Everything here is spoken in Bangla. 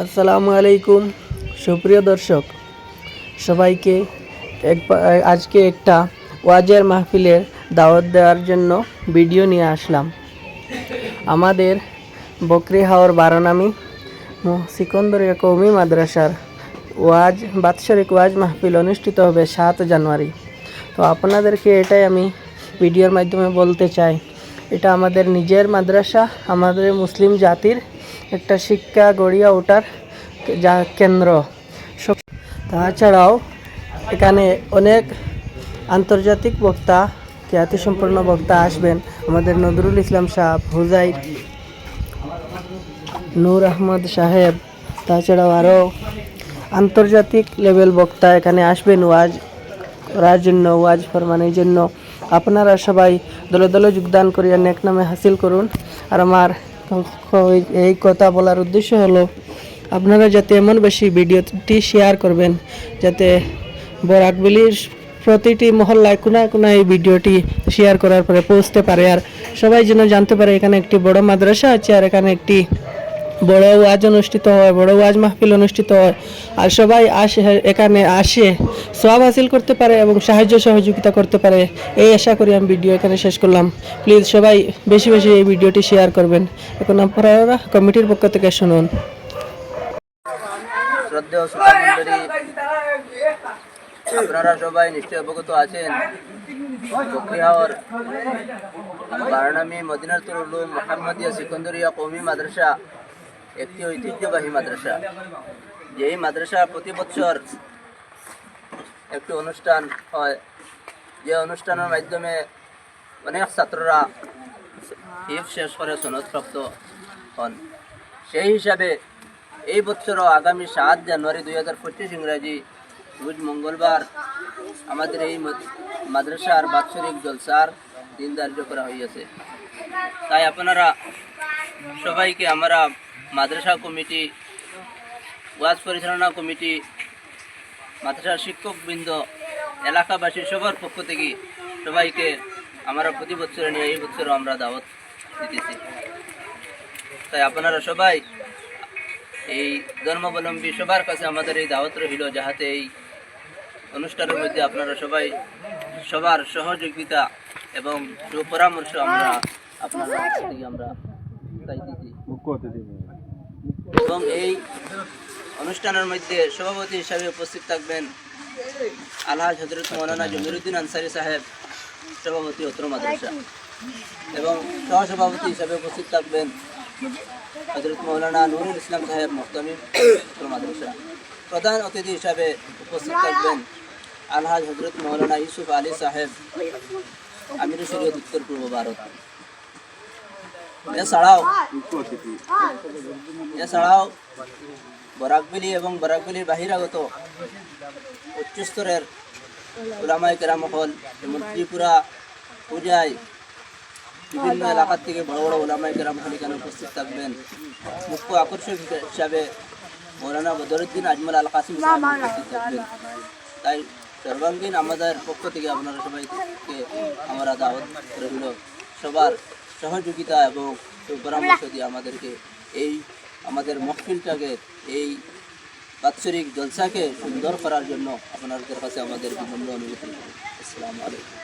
আসসালামু আলাইকুম। সুপ্রিয় দর্শক, সবাইকে এক আজকে একটা ওয়াজের মাহফিলের দাওয়াত দেওয়ার জন্য ভিডিও নিয়ে আসলাম। আমাদের বকরি হাওর বারোনামি সিকন্দরিয়া কৌমি মাদ্রাসার ওয়াজ, বাৎসরিক ওয়াজ মাহফিল অনুষ্ঠিত হবে সাত জানুয়ারি। তো আপনাদেরকে এটাই আমি ভিডিওর মাধ্যমে বলতে চাই। এটা আমাদের নিজের মাদ্রাসা, আমাদের মুসলিম জাতির একটা শিক্ষা গড়িয়া ওঠার যা কেন্দ্র। তাছাড়াও এখানে অনেক আন্তর্জাতিক বক্তা খ্যাতিসম্পন্ন বক্তা আসবেন। আমাদের নজরুল ইসলাম সাহেব, হুজাইর নূর আহমদ সাহেব, তাছাড়াও আরও আন্তর্জাতিক লেভেল বক্তা এখানে আসবেন ওয়াজ করার জন্য, ওয়াজ ফরমানের জন্য। আপনারা সবাই দলে দলে যোগদান করিয়া নেক নামে হাসিল করুন। আর আমার এই কথা বলার উদ্দেশ্য হলো, আপনারা যাতে এমন বেশি ভিডিওটি শেয়ার করবেন, যাতে বরাকবিলির প্রতিটি মহল্লায় কোনায় কোনায় এই ভিডিওটি শেয়ার করার পরে পৌঁছতে পারে। আর সবাই যেন জানতে পারে, এখানে একটি বড় মাদ্রাসা আছে, আর এখানে একটি বড় ওয়াজ অনুষ্ঠিত হয়, বড় ওয়াজ মাহফিল অনুষ্ঠিত হয়। আর সবাই আসে, এখানে আসে সব হাসিল করতে পারে এবং সাহায্য সহযোগিতা করতে পারে। এই আশা করি আমি ভিডিও এখানে শেষ করলাম। প্লিজ সবাই বেশি বেশি এই ভিডিওটি শেয়ার করবেন। এখন আপনারা কমিটির পক্ষ থেকে শুনুন। আপনারা সবাই নিশ্চয় অবগত আছেন। বারানামি মদিনাতুল উলুম মোহাম্মদিয়া সিকন্দরিয়া কৌমি মাদ্রাসা একটি ঐতিহ্যবাহী মাদ্রাসা। যে এই মাদ্রাসা প্রতি বছর একটি অনুষ্ঠান হয়। যে অনুষ্ঠানের মাধ্যমে অনেক ছাত্ররা হিফ শেষ করে সনদপ্রাপ্ত হন। সেই হিসাবে এই বছরও আগামী সাত জানুয়ারি দুই হাজার পঁচিশ ইংরাজি রোজ মঙ্গলবার আমাদের এই মদ- মাদ্রাসার বাৎসরিক জলসার দিন ধার্য করা হইয়াছে। তাই আপনারা সবাইকে আমরা মাদ্রাসা কমিটি, ওয়াজ পরিচালনা কমিটি, মাদ্রাসার শিক্ষকবৃন্দ, এলাকাবাসী সবার পক্ষ থেকে সবাইকে আমরা প্রতি বছরে নিয়ে এই বছরও আমরা দাওয়াত দিতেছি। তাই আপনারা সবাই এই ধর্মাবলম্বী সবার কাছে আমাদের এই দাওয়াত রহিল যাহাতে এই অনুষ্ঠানের মধ্যে আপনারা সবাই সবার সহযোগিতা এবং সুপরামর্শ আমরা আপনার আমরা চাইতেছি এবং এই অনুষ্ঠানের মধ্যে সভাপতি হিসাবে উপস্থিত থাকবেন আলহাজ হজরত মৌলানা জমিরুদ্দিন আনসারি সাহেব, সভাপতি অত্র মাদ্রাসা। এবং সহসভাপতি হিসাবে উপস্থিত থাকবেন হজরত মৌলানা নুরুল ইসলাম সাহেব, মোহতামিম অত্র মাদ্রাসা। প্রধান অতিথি হিসাবে উপস্থিত থাকবেন আলহাজ হজরত মৌলানা ইউসুফ আলী সাহেব আমির শরীয়ত উত্তর পূর্ব ভারত। এছাড়াও এছাড়াও বরাকবিলি এবং বরাকবিলির বাহিরাগত উচ্চস্তরের ওলামাই কেরাম হল যেমন ত্রিপুরা পূজায় বিভিন্ন এলাকার থেকে বড় বড় ওলামাই কেরাম হল এখানে উপস্থিত থাকবেন। মুখ্য আকর্ষক হিসাবে মৌলানা বদরুদ্দিন আজমল আল কাসিম উপস্থিত থাকবেন। তাই সর্বাঙ্গীন আমাদের পক্ষ থেকে আপনারা সবাইকে আমরা দাওয়াত রইল সবার সহযোগিতা এবং পরামর্শ দিয়ে আমাদেরকে এই আমাদের মহফিলটাকে এই বাৎসরিক জলসাকে সুন্দর করার জন্য আপনাদের কাছে আমাদের বিনম্র অনুরোধ। আসসালামু আলাইকুম।